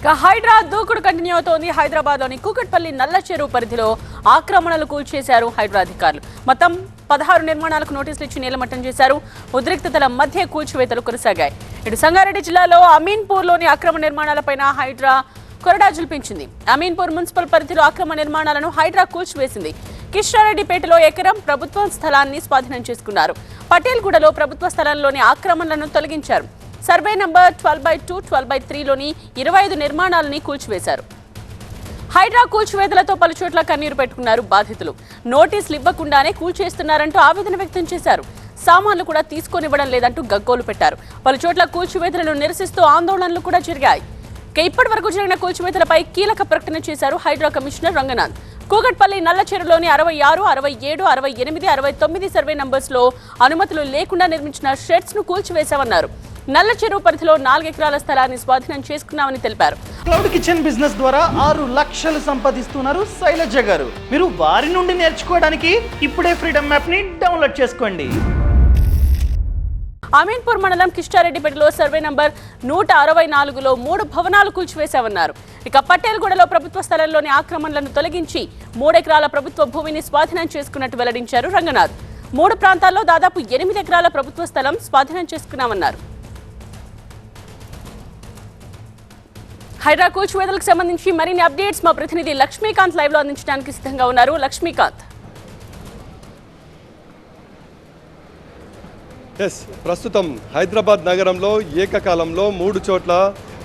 ఇక హైడ్రా దూకుడు కంటిన్యూ అవుతోంది. హైదరాబాద్లోని కూకట్పల్లి నల్ల చెరువు పరిధిలో ఆక్రమణలు కూల్చేశారు హైడ్రా అధికారులు. మొత్తం పదహారు నిర్మాణాలకు నోటీసులు ఇచ్చి నీలమట్టం చేశారు. ఉద్రిక్తతల మధ్య కూల్చివేతలు కొనసాగాయి. ఇటు సంగారెడ్డి జిల్లాలో అమీన్పూర్లోని అక్రమ నిర్మాణాలపైన హైడ్రా కొరడా జుల్పించింది. అమీన్పూర్ మున్సిపల్ పరిధిలో అక్రమ నిర్మాణాలను హైడ్రా కూల్చివేసింది. కిషారెడ్డిపేటలో ఎకరం ప్రభుత్వ స్థలాన్ని స్వాధీనం చేసుకున్నారు. పటేల్గూడలో ప్రభుత్వ స్థలంలోని ఆక్రమణలను తొలగించారు. Survey number twelve by two twelve by త్రీలోని ఇరవై ఐదు నిర్మాణాలని కూల్చివేశారు. హైడ్రా కూల్చివేతలతో పలుచోట్ల కన్నీరు పెట్టుకున్నారు బాధితులు. నోటీసులు ఇవ్వకుండానే కూల్చేస్తున్నారంటూ ఆవేదన వ్యక్తం చేశారు. సామాన్లు కూడా తీసుకొనివ్వడం లేదంటూ గగ్గోలు పెట్టారు. పలుచోట్ల కూల్చివేతలను నిరసిస్తూ ఆందోళనలు కూడా జరిగాయి. ఇప్పటి వరకు జరిగిన కూల్చివేతలపై కీలక ప్రకటన చేశారు హైడ్రా కమిషనర్ రంగనాథ్. కూకట్పల్లి నల్లచెరులోని అరవై ఆరు అరవై ఏడు అరవై ఎనిమిది అరవై తొమ్మిది సర్వే నంబర్స్లో అనుమతులు లేకుండా నిర్మించిన షెడ్స్ను కూల్చివేశామన్నారు. నల్ల చెరువు పరిధిలో నాలుగు ఎకరాల స్థలాన్ని స్వాధీనం చేసుకున్నామని తెలిపారు. క్లౌడ్ కిచెన్ బిజినెస్ ద్వారా ఆరు లక్షలు సంపాదిస్తున్నారు శైలజ గారు. మీరు వారి నుండి నేర్చుకోవడానికి ఇప్పుడే ఫ్రీడమ్ యాప్ని డౌన్లోడ్ చేసుకోండి. అమీన్పూర్ మండలం కిష్టారెడ్డిపేటలో సర్వే నంబర్ నూట అరవై నాలుగులో మూడు భవనాలు కూల్చివేశామన్నారు. ఇక పటేల్గూడలో ప్రభుత్వ స్థలంలోని ఆక్రమణలను తొలగించి మూడెకరాల ప్రభుత్వ భూమిని స్వాధీనం చేసుకున్నట్టు వెల్లడించారు రంగనాథ్. మూడు ప్రాంతాల్లో దాదాపు ఎనిమిది ఎకరాల ప్రభుత్వ స్థలం స్వాధీనం చేసుకున్నామన్నారు. హైడ్రా వేదలకు సంబంధించి మరిన్ని అప్డేట్స్ మా ప్రతినిధి లక్ష్మీకాంత్ లైవ్లో అందించడానికి సిద్ధంగా ఉన్నారు. లక్ష్మీకాంత్. ఎస్ ప్రస్తుతం హైదరాబాద్ నగరంలో ఏకకాలంలో మూడు చోట్ల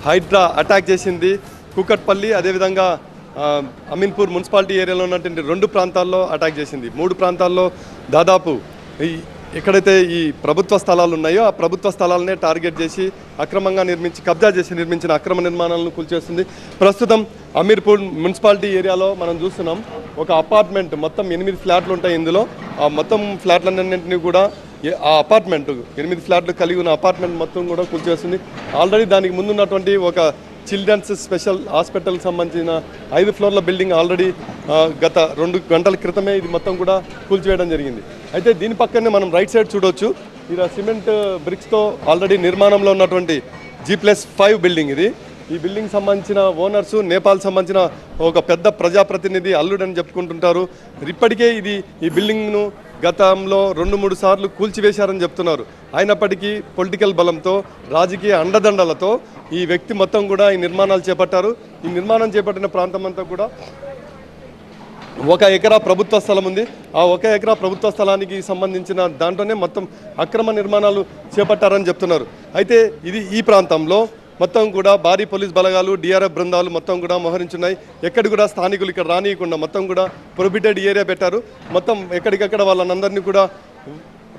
హైడ్రా అటాక్ చేసింది. కుకట్పల్లి అదేవిధంగా అమీన్పూర్ మున్సిపాలిటీ ఏరియాలో ఉన్నటువంటి రెండు ప్రాంతాల్లో అటాక్ చేసింది. మూడు ప్రాంతాల్లో దాదాపు ఈ ఎక్కడైతే ఈ ప్రభుత్వ స్థలాలు ఉన్నాయో ఆ ప్రభుత్వ స్థలాలనే టార్గెట్ చేసి అక్రమంగా నిర్మించి కబ్జా చేసి నిర్మించిన అక్రమ నిర్మాణాలను కూల్చేస్తుంది. ప్రస్తుతం అమీర్పూర్ మున్సిపాలిటీ ఏరియాలో మనం చూస్తున్నాం ఒక అపార్ట్మెంట్ మొత్తం ఎనిమిది ఫ్లాట్లు ఉంటాయి ఇందులో. ఆ మొత్తం ఫ్లాట్లన్నింటినీ కూడా ఆ అపార్ట్మెంట్ ఎనిమిది ఫ్లాట్లు కలిగి ఉన్న అపార్ట్మెంట్ మొత్తం కూడా కూల్చేస్తుంది. ఆల్రెడీ దానికి ముందున్నటువంటి ఒక చిల్డ్రన్స్ స్పెషల్ హాస్పిటల్కి సంబంధించిన ఐదు ఫ్లోర్ల బిల్డింగ్ ఆల్రెడీ గత రెండు గంటల క్రితమే ఇది మొత్తం కూడా కూల్చివేయడం జరిగింది. అయితే దీని పక్కనే మనం రైట్ సైడ్ చూడవచ్చు ఇది సిమెంట్ uh, బ్రిక్స్తో ఆల్రెడీ నిర్మాణంలో ఉన్నటువంటి జీ ప్లస్ ఫైవ్ బిల్డింగ్ ఇది. ఈ బిల్డింగ్ సంబంధించిన ఓనర్స్ నేపాల్ సంబంధించిన ఒక పెద్ద ప్రజాప్రతినిధి అల్లుడని చెప్పుకుంటుంటారు. ఇప్పటికే ఇది ఈ బిల్డింగ్ను గతంలో రెండు మూడు సార్లు కూల్చివేశారని చెప్తున్నారు. అయినప్పటికీ పొలిటికల్ బలంతో రాజకీయ అండదండలతో ఈ వ్యక్తి మొత్తం కూడా ఈ నిర్మాణాలు చేపట్టారు. ఈ నిర్మాణం చేపట్టిన ప్రాంతం అంతా కూడా ఒక ఎకరా ప్రభుత్వ స్థలం ఉంది. ఆ ఒక ఎకరా ప్రభుత్వ స్థలానికి సంబంధించిన దాంట్లోనే మొత్తం అక్రమ నిర్మాణాలు చేపట్టారని చెప్తున్నారు. అయితే ఇది ఈ ప్రాంతంలో మొత్తం కూడా భారీ పోలీస్ బలగాలు డిఆర్ఎఫ్ బృందాలు మొత్తం కూడా మోహరించున్నాయి. ఎక్కడ కూడా స్థానికులు ఇక్కడ రానియకుండా మొత్తం కూడా ప్రొబిటెడ్ ఏరియా పెట్టారు. మొత్తం ఎక్కడికక్కడ వాళ్ళందరినీ కూడా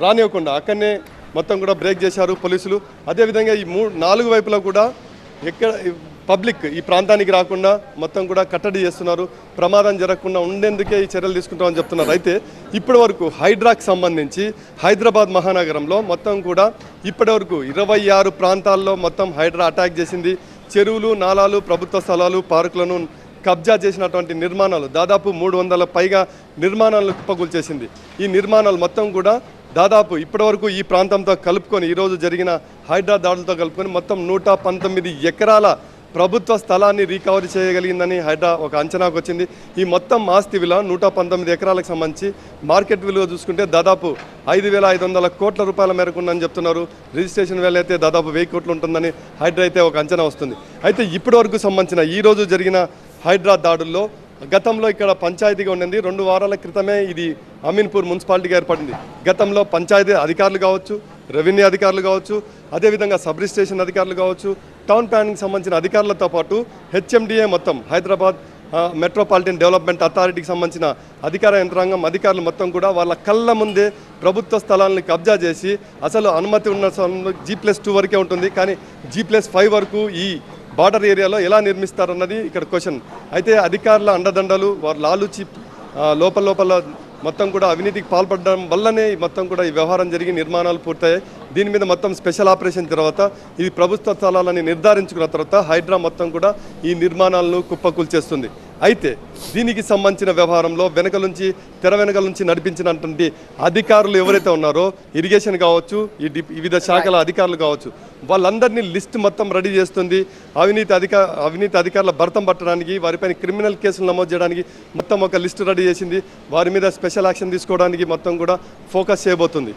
రానివ్వకుండా అక్కడనే మొత్తం కూడా బ్రేక్ చేశారు పోలీసులు. అదేవిధంగా ఈ మూ నాలుగు వైపులా కూడా ఎక్కడ పబ్లిక్ ఈ ప్రాంతానికి రాకుండా మొత్తం కూడా కట్టడి చేస్తున్నారు. ప్రమాదం జరగకుండా ఉండేందుకే ఈ చర్యలు తీసుకుంటామని చెప్తున్నారు. అయితే ఇప్పటి వరకు హైడ్రాకు సంబంధించి హైదరాబాద్ మహానగరంలో మొత్తం కూడా ఇప్పటి వరకు ఇరవై ఆరు ప్రాంతాల్లో మొత్తం హైడ్రా అటాక్ చేసింది. చెరువులు నాలాలు ప్రభుత్వ స్థలాలు పార్కులను కబ్జా చేసినటువంటి నిర్మాణాలు దాదాపు మూడు వందల పైగా నిర్మాణాలను కుప్పకూల్చేసింది ఈ నిర్మాణాలు మొత్తం కూడా దాదాపు ఇప్పటివరకు ఈ ప్రాంతంతో కలుపుకొని ఈరోజు జరిగిన హైడ్రా దాడులతో కలుపుకొని మొత్తం నూట పంతొమ్మిది ఎకరాల ప్రభుత్వ స్థలాన్ని రీకవరీ చేయగలిగిందని హైడ్రా ఒక అంచనాకు వచ్చింది. ఈ మొత్తం ఆస్తి విలువ నూట పంతొమ్మిది ఎకరాలకు సంబంధించి మార్కెట్ విలువ చూసుకుంటే దాదాపు ఐదు వేల ఐదు వందల కోట్ల రూపాయల మేరకు ఉందని చెప్తున్నారు. రిజిస్ట్రేషన్ వేల అయితే దాదాపు వెయ్యి కోట్లు ఉంటుందని హైడ్రా అయితే ఒక అంచనా వస్తుంది. అయితే ఇప్పటివరకు సంబంధించిన ఈరోజు జరిగిన హైడ్రా దాడుల్లో గతంలో ఇక్కడ పంచాయతీగా ఉండింది. రెండు వారాల క్రితమే ఇది అమీన్పూర్ మున్సిపాలిటీగా ఏర్పడింది. గతంలో పంచాయతీ అధికారులు కావచ్చు రెవెన్యూ అధికారులు కావచ్చు అదేవిధంగా సబ్ రిజిస్ట్రేషన్ అధికారులు కావచ్చు టౌన్ ప్లానింగ్ సంబంధించిన అధికారులతో పాటు హెచ్ఎండిఏ మొత్తం హైదరాబాద్ మెట్రోపాలిటన్ డెవలప్మెంట్ అథారిటీకి సంబంధించిన అధికార యంత్రాంగం అధికారులు మొత్తం కూడా వాళ్ళ కళ్ళ ముందే ప్రభుత్వ స్థలాలను కబ్జా చేసి అసలు అనుమతి ఉన్న స్థలంలో జీ ప్లస్ టూ వరకే ఉంటుంది. కానీ జీ ప్లస్ ఫైవ్ వరకు ఈ బార్డర్ ఏరియాలో ఎలా నిర్మిస్తారన్నది ఇక్కడ క్వశ్చన్. అయితే అధికారుల అండదండలు వారు లాలుచి లోపల లోపల మొత్తం కూడా అవినీతికి పాల్పడడం వల్లనే మొత్తం కూడా ఈ వ్యవహారం జరిగి నిర్మాణాలు పూర్తయ్యాయి. దీని మీద మొత్తం స్పెషల్ ఆపరేషన్ తర్వాత ఇది ప్రభుత్వ స్థలాలని నిర్ధారించుకున్న తర్వాత హైడ్రా మొత్తం కూడా ఈ నిర్మాణాలను కుప్పకూల్చేస్తుంది. అయితే దీనికి సంబంధించిన వ్యవహారంలో వెనక నుంచి తెర వెనక నుంచి నడిపించినటువంటి అధికారులు ఎవరైతే ఉన్నారో ఇరిగేషన్ కావచ్చు ఈ వివిధ శాఖల అధికారులు కావచ్చు వాళ్ళందరినీ లిస్ట్ మొత్తం రెడీ చేస్తుంది. అవినీతి అధిక అవినీతి అధికారుల భర్తం పట్టడానికి వారిపైన క్రిమినల్ కేసులు నమోదు చేయడానికి మొత్తం ఒక లిస్ట్ రెడీ చేసింది. వారి మీద స్పెషల్ యాక్షన్ తీసుకోవడానికి మొత్తం కూడా ఫోకస్ చేయబోతుంది.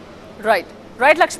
Right right Lakshmi